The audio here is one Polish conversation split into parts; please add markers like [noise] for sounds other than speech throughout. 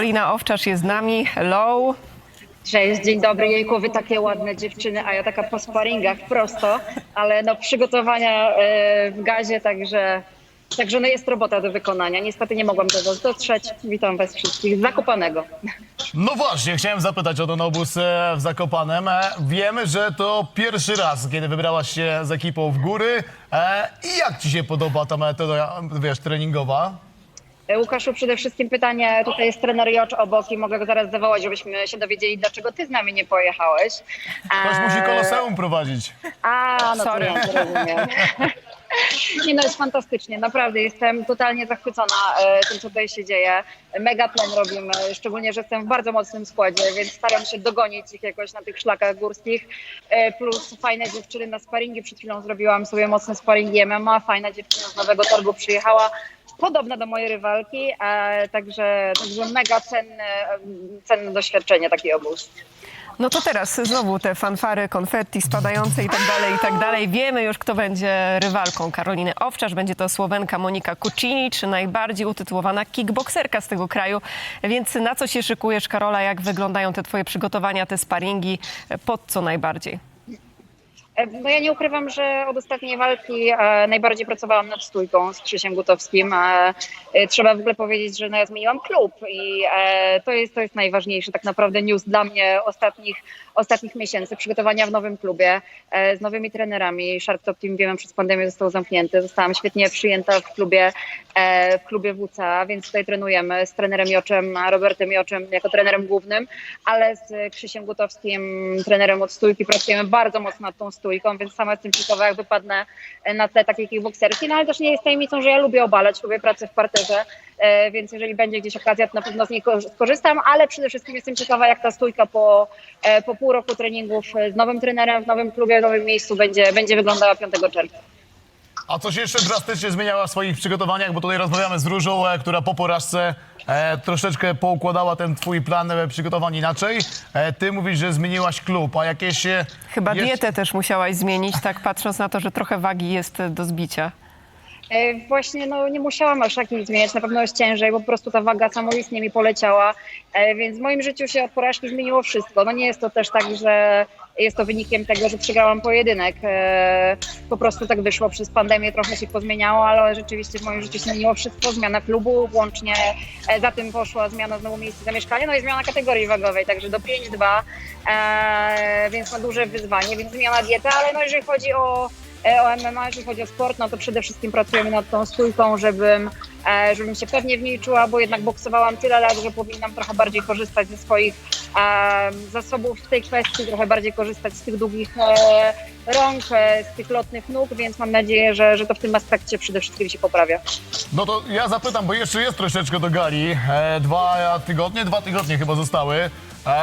Karolina Owczarz jest z nami. Hello. Cześć, dzień dobry. Jejku, wy takie ładne dziewczyny, a ja taka po sparingach prosto, ale no przygotowania e, w gazie, także, także no jest robota do wykonania. Niestety nie mogłam do was dotrzeć. Witam was wszystkich z Zakopanego. No właśnie, chciałem zapytać o ten obóz e, w Zakopanem. E, Wiemy, że to pierwszy raz, kiedy wybrałaś się z ekipą w góry. E, I jak ci się podoba ta metoda, wiesz, treningowa? E, Łukaszu, przede wszystkim pytanie, tutaj jest trener Jocz obok i mogę go zaraz zawołać, żebyśmy się dowiedzieli, dlaczego ty z nami nie pojechałeś. Ktoś E, musi koloseum prowadzić. A, no Sorry. to to rozumiem. [laughs] Nie no, jest fantastycznie, naprawdę jestem totalnie zachwycona e, tym, co tutaj się dzieje. Mega tlen robimy, szczególnie, że jestem w bardzo mocnym składzie, więc staram się dogonić ich jakoś na tych szlakach górskich. E, plus fajne dziewczyny na sparingi, przed chwilą zrobiłam sobie mocne sparingi MMA, fajna dziewczyna z Nowego Torgu przyjechała, podobna do mojej rywalki, e, także, także mega cenne, cenne doświadczenie taki obóz. No to teraz znowu te fanfary, konfetti spadające i tak dalej, i tak dalej. Wiemy już, kto będzie rywalką Karoliny Owczarz. Będzie to Słowenka Monika Kucini, czy najbardziej utytułowana kickbokserka z tego kraju. Więc na co się szykujesz, Karola? Jak wyglądają te twoje przygotowania, te sparingi? Pod co najbardziej? E, No ja nie ukrywam, że od ostatniej walki e, najbardziej pracowałam nad stójką z Krzysiem Gutowskim. E, trzeba w ogóle powiedzieć, że no ja zmieniłam klub i to, jest, to jest najważniejszy tak naprawdę news dla mnie ostatnich, ostatnich miesięcy. Przygotowania w nowym klubie z nowymi trenerami. Shark Top Team wiemy przez pandemię został zamknięty. Zostałam świetnie przyjęta w klubie, w klubie WCA, więc tutaj trenujemy z trenerem Joczem, Robertem Joczem jako trenerem głównym, ale z Krzysiem Gutowskim, trenerem od stójki pracujemy bardzo mocno nad tą stójką, więc sama jestem ciekawa, jak wypadnę na tle takiej kickbokserki, no ale też nie jest tajemnicą, że ja lubię obalać, lubię pracę w parterze, e, więc jeżeli będzie gdzieś okazja, to na pewno z niej ko- skorzystam, ale przede wszystkim jestem ciekawa, jak ta stójka po, e, po pół roku treningów z nowym trenerem, w nowym klubie, w nowym miejscu będzie, będzie wyglądała 5 czerwca. A coś jeszcze drastycznie zmieniała w swoich przygotowaniach? Bo tutaj rozmawiamy z Różą, e, która po porażce e, troszeczkę poukładała ten twój plan e, przygotowań inaczej. E, ty mówisz, że zmieniłaś klub, a jakieś... E, Chyba jeszcze- dietę też musiałaś zmienić, tak patrząc na to, że trochę wagi jest do zbicia. E, Właśnie no, nie musiałam aż tak nic zmieniać, na pewno jest ciężej, bo po prostu ta waga samoistnie mi poleciała, e, więc w moim życiu się od porażki zmieniło wszystko. No nie jest to też tak, że jest to wynikiem tego, że przegrałam pojedynek. E, Po prostu tak wyszło, przez pandemię trochę się pozmieniało, ale rzeczywiście w moim życiu się zmieniło wszystko, zmiana klubu, włącznie e, za tym poszła zmiana znowu miejsca zamieszkania, no i zmiana kategorii wagowej, także do 5-2, e, więc na duże wyzwanie, więc zmiana diety, ale no jeżeli chodzi o o MMA, jeżeli chodzi o sport, no to przede wszystkim pracujemy nad tą stójką, żebym, żebym się pewnie w niej czuła, bo jednak boksowałam tyle lat, że powinnam trochę bardziej korzystać ze swoich zasobów w tej kwestii, trochę bardziej korzystać z tych długich e, rąk, e, z tych lotnych nóg, więc mam nadzieję, że, że to w tym aspekcie przede wszystkim się poprawia. No to ja zapytam, bo jeszcze jest troszeczkę do gali. E, dwa tygodnie, dwa tygodnie chyba zostały.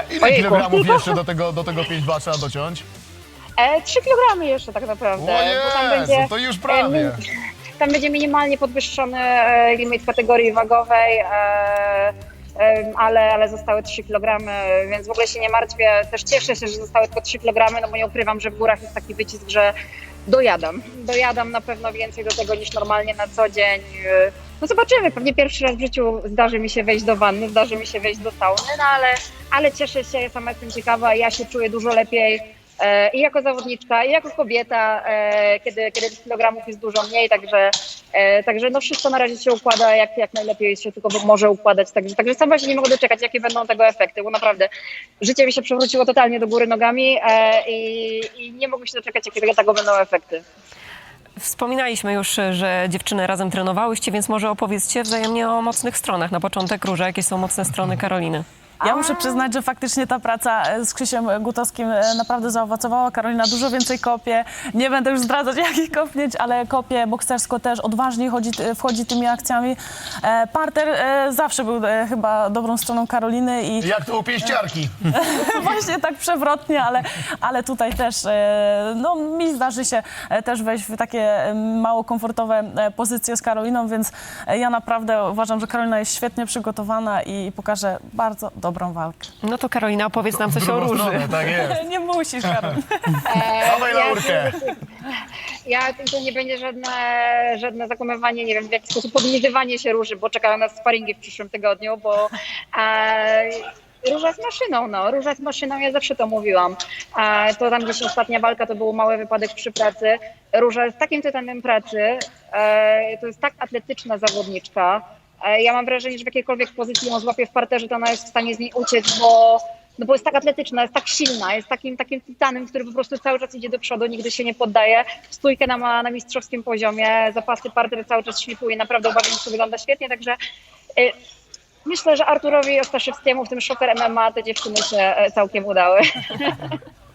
Ile Ojejku. kilogramów jeszcze do tego, do tego 5-2 trzeba dociąć? E, 3 kg jeszcze tak naprawdę. O bo tam Jezu, będzie, to już prawie. e, Tam będzie minimalnie podwyższony limit kategorii wagowej, e, ale, ale zostały 3 kg, więc w ogóle się nie martwię. Też cieszę się, że zostały tylko 3 kg, no bo nie ukrywam, że w górach jest taki wycisk, że dojadam. Dojadam na pewno więcej do tego niż normalnie na co dzień. No zobaczymy, pewnie pierwszy raz w życiu zdarzy mi się wejść do wanny, zdarzy mi się wejść do sauny, no ale, ale cieszę się, sama jestem ciekawa, ja się czuję dużo lepiej e, i jako zawodniczka, i jako kobieta, e, kiedy, kiedy kilogramów jest dużo mniej, także, także no wszystko na razie się układa jak, jak najlepiej się tylko może układać, także, także sama się nie mogę doczekać, jakie będą tego efekty, bo naprawdę życie mi się przewróciło totalnie do góry nogami e, i, i nie mogę się doczekać, jakie tego będą efekty. Wspominaliśmy już, że dziewczyny razem trenowałyście, więc może opowiedzcie wzajemnie o mocnych stronach. Na początek Róża, jakie są mocne strony Karoliny? Ja muszę przyznać, że faktycznie ta praca e, z Krzysiem Gutowskim e, naprawdę zaowocowała. Karolina dużo więcej kopie. Nie będę już zdradzać, [laughs] jakich kopnieć, ale kopie boksersko też odważniej chodzi, wchodzi tymi akcjami. E, Parter e, zawsze był e, chyba dobrą stroną Karoliny i [laughs] Jak to u pięściarki. [laughs] właśnie tak przewrotnie, ale, ale tutaj też e, no, mi zdarzy się e, też wejść w takie e, mało komfortowe e, pozycje z Karoliną, więc e, ja naprawdę uważam, że Karolina jest świetnie przygotowana i pokaże bardzo dobrą dobrą walkę. No to Karolina, opowiedz nam coś o róży. stronę, tak jest. [laughs] Nie musisz, Karol. [laughs] Dawaj ja- laurkę. [laughs] Ja to nie będzie żadne, żadne zakłamywanie, nie wiem, w jaki sposób podlizywanie się róży, bo czekają nas sparingi w przyszłym tygodniu, bo e, róża z maszyną, no, róża z maszyną, ja zawsze to mówiłam. E, to tam gdzieś ostatnia walka to był mały wypadek przy pracy. Róża jest takim tytanem pracy, e, to jest tak atletyczna zawodniczka. E, ja mam wrażenie, że w jakiejkolwiek pozycji ją złapie w parterze, to ona jest w stanie z niej uciec, bo no bo jest tak atletyczna, jest tak silna, jest takim, takim tytanem, który po prostu cały czas idzie do przodu, nigdy się nie poddaje. Stójkę na, ma na mistrzowskim poziomie, zapasy parter cały czas szlifuje, naprawdę uważam, że to wygląda świetnie, także y, myślę, że Arturowi Ostaszewskiemu w tym Shocker MMA te dziewczyny się e, całkiem udały. [laughs]